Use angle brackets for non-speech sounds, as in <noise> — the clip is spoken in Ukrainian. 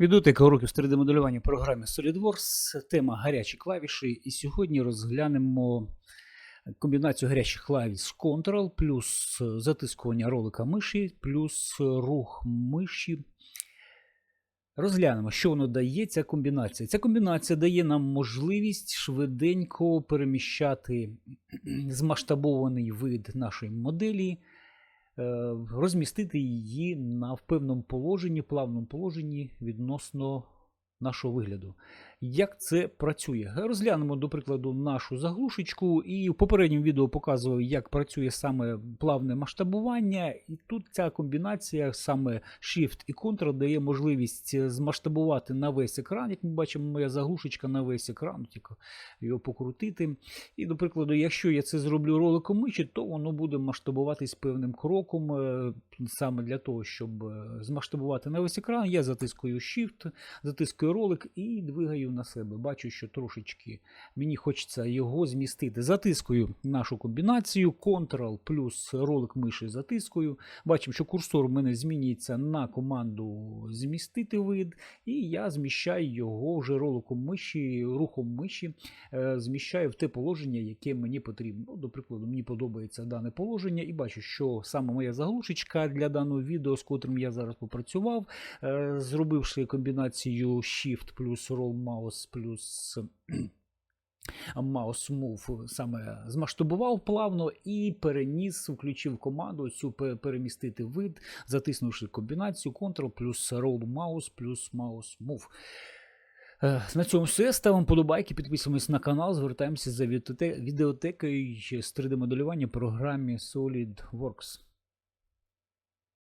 Відеотека уроків з 3D-моделювання в програмі SolidWorks. Тема гарячі клавіші. І сьогодні розглянемо комбінацію гарячих клавіш Ctrl плюс затискування ролика миші, плюс рух миші. Розглянемо, що воно дає ця комбінація. Ця комбінація дає нам можливість швиденько переміщати <clears throat> змасштабований вид нашої моделі, розмістити її на в певному положенні, плавному положенні відносно нашого вигляду. Як це працює? Розглянемо, до прикладу, нашу заглушечку, і в попередньому відео показував, як працює саме плавне масштабування. І тут ця комбінація, саме Shift і Ctrl, дає можливість змасштабувати на весь екран. Як ми бачимо, моя заглушечка на весь екран, тільки його покрутити. І, до прикладу, якщо я це зроблю роликом миші, то воно буде масштабуватись певним кроком. Е, Саме для того, щоб е, змасштабувати на весь екран, я затискую Shift, затискую ролик і двигаю на себе. Бачу, що трошечки мені хочеться його змістити. Затискую нашу комбінацію, Ctrl плюс ролик миші затискую. Бачимо, що курсор в мене змінюється на команду змістити вид, і я зміщаю його вже роликом миші, рухом миші, е, зміщаю в те положення, яке мені потрібно. Ну, До прикладу, мені подобається дане положення, і бачу, що саме моя заглушечка для даного відео, з котрим я зараз попрацював, е, зробивши комбінацію Shift плюс Roll Mouse плюс <clears throat> Mouse Move саме змасштабував плавно і переніс, включив команду цю перемістити вид, затиснувши комбінацію Ctrl плюс Roll Mouse плюс Mouse Move. Е, На цьому все. Ставимо подобайки, підписуємось на канал, звертаємося за відеотекою з 3D-моделювання програмі SolidWorks.